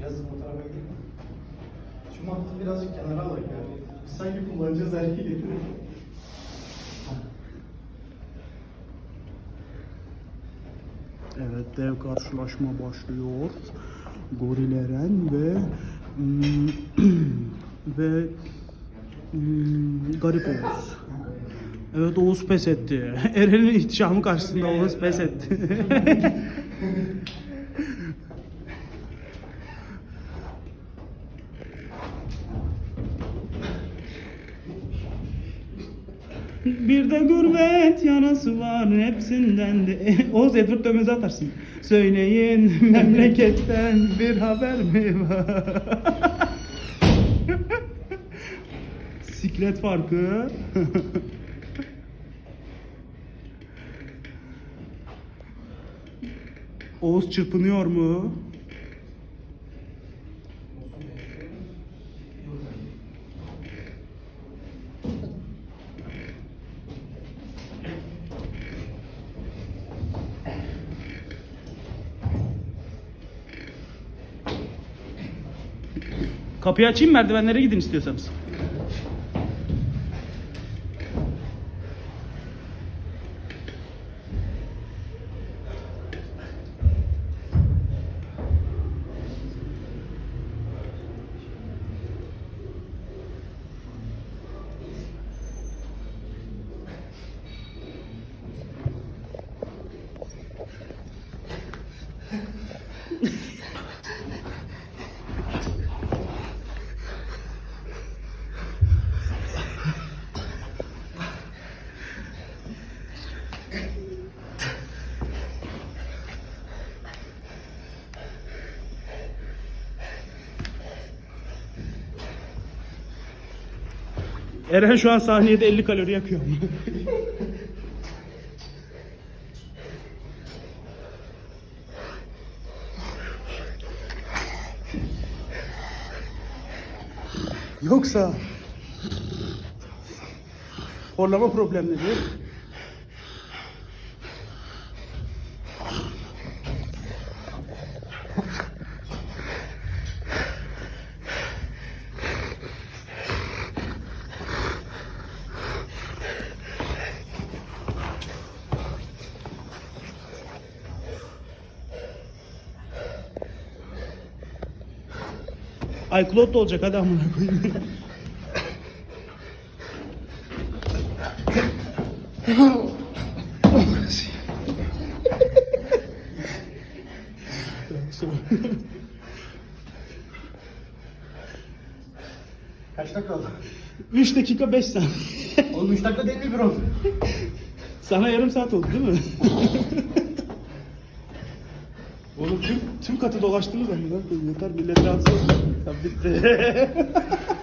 Biraz bu tarafa gidelim mi? Şu mantığı birazcık kenara alalım yani. Biz sanki kullanacağız her şeyi. Evet dev karşılaşma başlıyor. Goril Eren ve hmm, ve hmm, Garip Oğuz. Evet Oğuz pes etti. Eren'in ihtişamı karşısında Oğuz pes etti. Bir de gurbet yanası var hepsinden de. Oğuz Edward Dömez'e atarsın. Söyleyin memleketten bir haber mi var? Siklet farkı. Oğuz çırpınıyor mu? Kapıyı açayım merdivenlere gidin istiyorsanız. Eren şu an saniyede 50 kalori yakıyor. Yoksa horlama problemleri iCloud da olacak hadi amına koyayım. Kaç dakika oldu? 3 dakika 5 saniye. Oğlum 3 dakika değil mi bir oldu? Sana yarım saat oldu değil mi? Oğlum tüm, tüm katı dolaştınız koyayım yeter millet rahatsız olsun. Bitti.